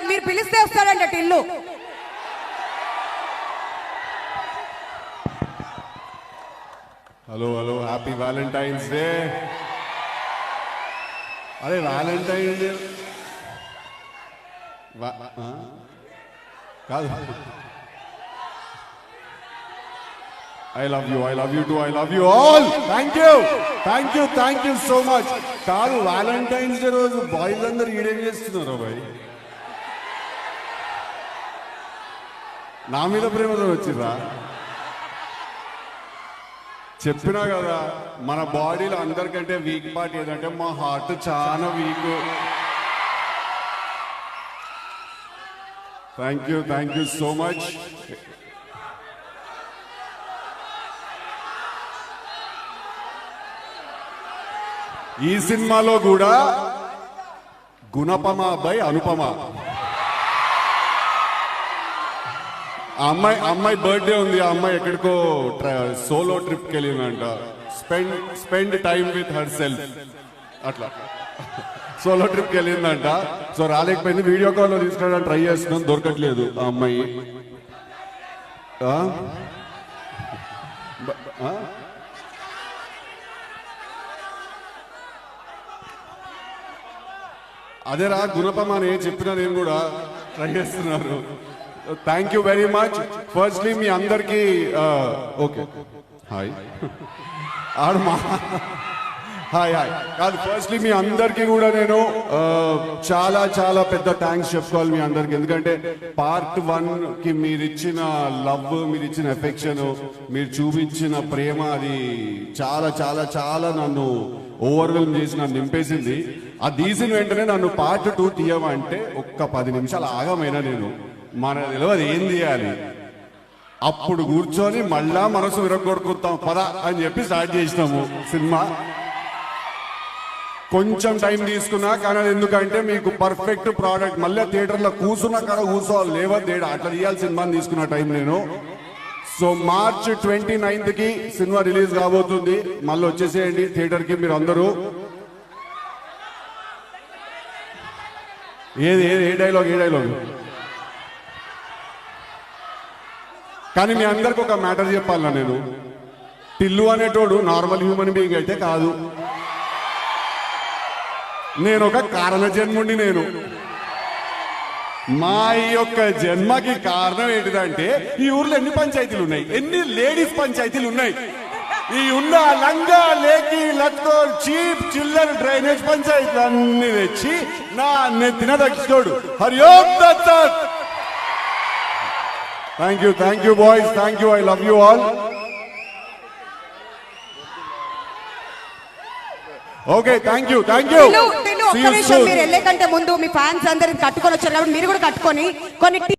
కాదు మీరు పిలిస్తే వస్తాడంట Tillu. Hello hello happy valentine's day. అరే వ్యాలంటైన్ డే. కాదు. I love you I love you too I love you all thank you thank you thank you so much కాదు Valentine's day రోజు boys అందరు ఈడేం చేస్తున్నారు బాయ్ నా మీద ప్రేమతో వచ్చిర్రా? చెప్పినా కదా మన బాడీలో అందరికంటే వీక్ పార్ట్ ఏదంటే మా హార్ట్ చాలా weak thank you thank you so much ఈ సినిమాలో కూడా గుణపమ బై అనుపమ. ఆ అమ్మాయి అమ్మాయి బర్త్డే ఉంది ఆ అమ్మాయి ఎక్కడికో సోలో ట్రిప్కి వెళ్ళిందంట. Spend spend time with herself అట్లా. సోలో ట్రిప్కి వెళ్ళిందంట. సో రాలేకపోయింది. వీడియో కాల్లో తీసుకురావడానికి ట్రై చేస్తున్నాం. దొరకట్లేదు ఆ అమ్మాయి. అదేరా గుణపమ అని చెప్పిన నేను కూడా ట్రై చేస్తున్నారు. Thank you very much firstly మీ అందరికీ ఓకే. హాయ్ ఆడు మా హాయ్ హాయ్ కాదు ఫస్ట్లీ మీ అందరికీ కూడా నేను చాలా చాలా పెద్ద థ్యాంక్స్ చెప్పుకోవాలి మీ అందరికి. ఎందుకంటే పార్ట్ వన్కి మీరు ఇచ్చిన లవ్ మీరు ఇచ్చిన ఎఫెక్షన్ మీరు చూపించిన ప్రేమ అది చాలా చాలా చాలా నన్ను ఓవర్వెల్మ్ చేసి నన్ను నింపేసింది. ఆ తీసిన వెంటనే నన్ను పార్ట్ టూ తీయమంటే ఒక్క పది నిమిషాలు ఆగమైనా నేను. మన తెలియదు ఏం చేయాలి? అప్పుడు కూర్చొని మళ్ళా మనసు విరగొడుకుతాం పద అని చెప్పి స్టార్ట్ చేసినాము సినిమా. కొంచెం టైం తీసుకున్నా కానీ ఎందుకంటే మీకు పర్ఫెక్ట్ ప్రోడక్ట్ మళ్ళీ థియేటర్లో కూర్చున్న కాడ కూర్చోవాలి లేవా తేడా అట్లా తీయాలి సినిమాని తీసుకున్న టైం నేను. సో మార్చ్ ట్వంటీ నైన్త్కి సినిమా రిలీజ్ కాబోతుంది. మళ్ళీ వచ్చేసేయండి థియేటర్కి మీరు అందరూ. ఏది ఏది ఏ డైలాగ్ ఏ డైలాగ్ కానీ మీ అందరికి ఒక మ్యాటర్ చెప్పాలన్నా నేను. టిల్లు అనేటోడు నార్మల్ హ్యూమన్ బీయింగ్ అయితే కాదు. నేను ఒక కారణ జన్ముండి నేను. మా ఈ యొక్క జన్మకి కారణం ఏంటిదంటే ఈ ఊర్లో ఎన్ని పంచాయతీలు ఉన్నాయి? ఎన్ని లేడీస్ పంచాయతీలు ఉన్నాయి? ఈ ఉన్న లంగా లేకి లట్కో చీప్ చిల్లర్ డ్రైనేజ్ పంచాయతీలు అన్ని తెచ్చి నా నెత్తిన దక్షిణోడు హరి ఓం దత్త thank you thank you boys thank you I love you all okay thank you thank you మీరు వెళ్ళే కంటే ముందు మీ ఫ్యాన్స్ అందరికి కట్టుకొని వచ్చారు కాబట్టి మీరు కూడా కట్టుకొని కొన్ని